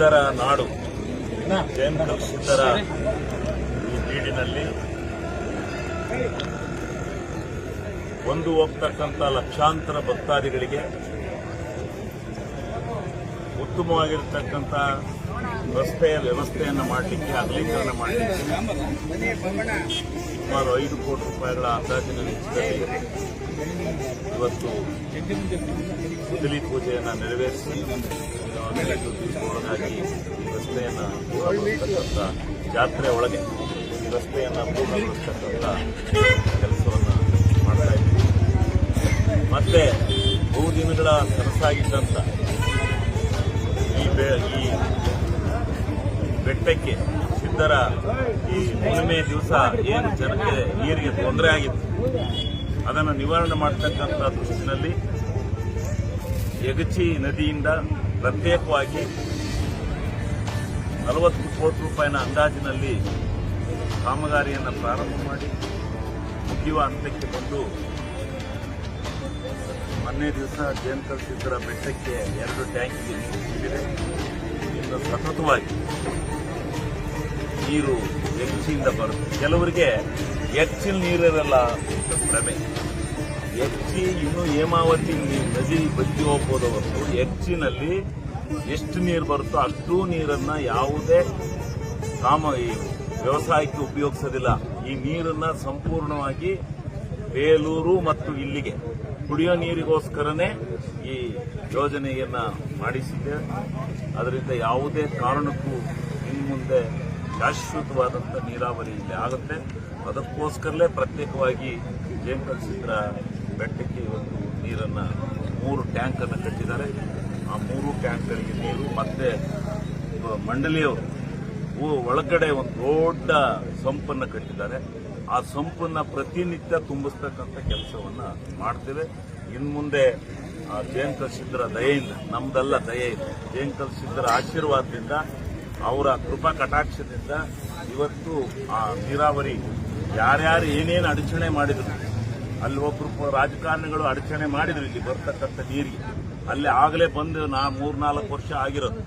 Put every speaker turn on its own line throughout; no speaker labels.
ಸಿದ್ಧರ ನಾಡು. ಜಯಂತ ಸಿದ್ಧರ ಈ ಬೀಡಿನಲ್ಲಿ ಒಂದು ಹೋಗ್ತಕ್ಕಂಥ ಲಕ್ಷಾಂತರ ಭಕ್ತಾದಿಗಳಿಗೆ ಉತ್ತಮವಾಗಿರ್ತಕ್ಕಂಥ ರಸ್ತೆಯ ವ್ಯವಸ್ಥೆಯನ್ನು ಮಾಡಲಿಕ್ಕೆ ಅಗಲೀಕರಣ ಮಾಡಲಿಕ್ಕೆ ಸುಮಾರು ಐದು ಕೋಟಿ ರೂಪಾಯಿಗಳ ಅಂದಾಜಿನ ವೆಚ್ಚದಲ್ಲಿ ಇವತ್ತು ಕುದಲಿ ಪೂಜೆಯನ್ನು ನೆರವೇರಿಸಿ, ಒಳಗಾಗಿ ರಸ್ತೆಯನ್ನು ಪೂರ್ಣಗೊಳಿಸ್ತಕ್ಕಂಥ ಜಾತ್ರೆ ಒಳಗೆ ರಸ್ತೆಯನ್ನು ಪೂರ್ಣಗೊಳಿಸ್ತಕ್ಕಂಥ ಕೆಲಸವನ್ನು ಮಾಡ್ತಾ ಇದ್ದೀವಿ. ಮತ್ತೆ ಬಹುದಿನಗಳ ಕನಸಾಗಿದ್ದಂಥ ಈ ಬೆ ಈ ಬೆಟ್ಟಕ್ಕೆ ಸಿದ್ಧರ ಈ ಹುಣ್ಣಿಮೆ ದಿವಸ ಏನು ಜನಕ್ಕೆ ನೀರಿಗೆ ತೊಂದರೆ ಆಗಿತ್ತು? ಅದನ್ನು ನಿವಾರಣೆ ಮಾಡತಕ್ಕಂಥ ದೃಷ್ಟಿನಲ್ಲಿ ಯಗಚಿ ನದಿಯಿಂದ ಪ್ರತ್ಯೇಕವಾಗಿ ನಲವತ್ತು ಕೋಟಿ ರೂಪಾಯಿನ ಅಂದಾಜಿನಲ್ಲಿ ಕಾಮಗಾರಿಯನ್ನು ಪ್ರಾರಂಭ ಮಾಡಿ ಮುಗಿಯುವ ಹಂತಕ್ಕೆ ಬಂದು ಮೊನ್ನೆ ದಿವಸ ಜಯಂತ ಸಿದ್ದರ ಬೆಟ್ಟಕ್ಕೆ ಎರಡು ಟ್ಯಾಂಕ್ ಇನ್ನು ಸತತವಾಗಿ ನೀರು ಹೆಚ್ಚಿಂದ ಬರುತ್ತೆ ಕೆಲವರಿಗೆ ಹೆಚ್ಚಿನ ನೀರಿರಲ್ಲ ಭ್ರಮೆ. ಹೆಚ್ಚಿ ಇನ್ನು ಹೇಮಾವತಿ ನದಿ ಬಗ್ಗೆ ಹೋಗ್ಬೋದು ಹೊರತು ಹೆಚ್ಚಿನಲ್ಲಿ ಎಷ್ಟು ನೀರು ಬರುತ್ತೋ ಅಷ್ಟು ನೀರನ್ನ ಯಾವುದೇ ಕಾಮ ವ್ಯವಸಾಯಕ್ಕೆ ಉಪಯೋಗಿಸೋದಿಲ್ಲ. ಈ ನೀರನ್ನು ಸಂಪೂರ್ಣವಾಗಿ ಬೇಲೂರು ಮತ್ತು ಇಲ್ಲಿಗೆ ಕುಡಿಯೋ ನೀರಿಗೋಸ್ಕರನೇ ಈ ಯೋಜನೆಯನ್ನು ಮಾಡಿಸಿದೆ ಅದರಿಂದ ಯಾವುದೇ ಕಾರಣಕ್ಕೂ ಇನ್ನು ಮುಂದೆ ಶಾಶ್ವತವಾದಂಥ ನೀರಾವರಿ ಇಲ್ಲಿ ಆಗುತ್ತೆ. ಅದಕ್ಕೋಸ್ಕರಲೇ ಪ್ರತ್ಯೇಕವಾಗಿ ಜೇಮಕಲ್ಸಿದ್ರ ಬೆಟ್ಟಕ್ಕೆ ಒಂದು ನೀರನ್ನು ಮೂರು ಟ್ಯಾಂಕನ್ನು ಕಟ್ಟಿದ್ದಾರೆ. ಆ ಮೂರು ಟ್ಯಾಂಕ್ಗಳಿಗೆ ನೀರು, ಮತ್ತೆ ಮಂಡಳಿಯವರು ಒಳಗಡೆ ಒಂದು ದೊಡ್ಡ ಸಂಪನ್ನು ಕಟ್ಟಿದ್ದಾರೆ. ಆ ಸಂಪನ್ನು ಪ್ರತಿನಿತ್ಯ ತುಂಬಿಸ್ತಕ್ಕಂಥ ಕೆಲಸವನ್ನು ಮಾಡ್ತೇವೆ. ಇನ್ನು ಮುಂದೆ ಆ ಜಯಂಕರ್ ಸಿದ್ದರ ದಯೆಯಿಂದ ನಮ್ದೆಲ್ಲ ದಯೆ ಇದೆ ಜಯಂಕಲ್ ಸಿದ್ದರ ಆಶೀರ್ವಾದದಿಂದ ಅವರ ಕೃಪಾ ಕಟಾಕ್ಷದಿಂದ ಇವತ್ತು ಆ ನೀರಾವರಿ ಯಾರ್ಯಾರು ಏನೇನು ಅಡಚಣೆ ಮಾಡಿದ್ರು, ಅಲ್ಲಿ ಒಬ್ಬರು ರಾಜಕಾರಣಿಗಳು ಅಡಚಣೆ ಮಾಡಿದ್ರು, ಇಲ್ಲಿ ಬರ್ತಕ್ಕಂಥ ನೀರಿಗೆ. ಅಲ್ಲಿ ಆಗಲೇ ಬಂದು ನಾ ಮೂರ್ನಾಲ್ಕು ವರ್ಷ ಆಗಿರೋದು.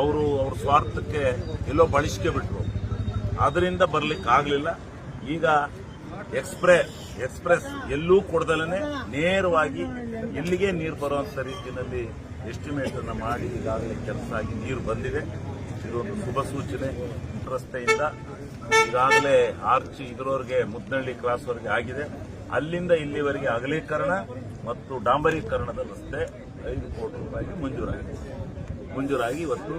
ಅವರು ಅವ್ರ ಸ್ವಾರ್ಥಕ್ಕೆ ಎಲ್ಲೋ ಬಳಸ್ಕೆ ಬಿಟ್ರು. ಅದರಿಂದ ಬರ್ಲಿಕ್ಕೆ ಆಗಲಿಲ್ಲ. ಈಗ ಎಕ್ಸ್ಪ್ರೆಸ್ ಎಕ್ಸ್ಪ್ರೆಸ್ ಎಲ್ಲೂ ಕೊಡದಲೇ ನೇರವಾಗಿ ಇಲ್ಲಿಗೆ ನೀರು ಬರುವಂಥ ರೀತಿಯಲ್ಲಿ ಎಸ್ಟಿಮೇಟನ್ನು ಮಾಡಿ ಈಗಾಗಲೇ ಕೆಲಸ ಆಗಿ ನೀರು ಬಂದಿದೆ. ಇದೊಂದು ಶುಭ ಸೂಚನೆ. ರಸ್ತೆಯಿಂದ ಈಗಾಗಲೇ ಆರ್ಚಿ ಇದರವರೆಗೆ ಮುದ್ನಳ್ಳಿ ಕ್ರಾಸ್ವರೆಗೆ ಆಗಿದೆ. ಅಲ್ಲಿಂದ ಇಲ್ಲಿವರೆಗೆ ಅಗಲೀಕರಣ ಮತ್ತು ಡಾಂಬರೀಕರಣದ ರಸ್ತೆ ಐದು ಕೋಟಿ ರೂಪಾಯಿಗೆ ಮಂಜೂರಾಗಿದೆ. ಮಂಜೂರಾಗಿ ಇವತ್ತು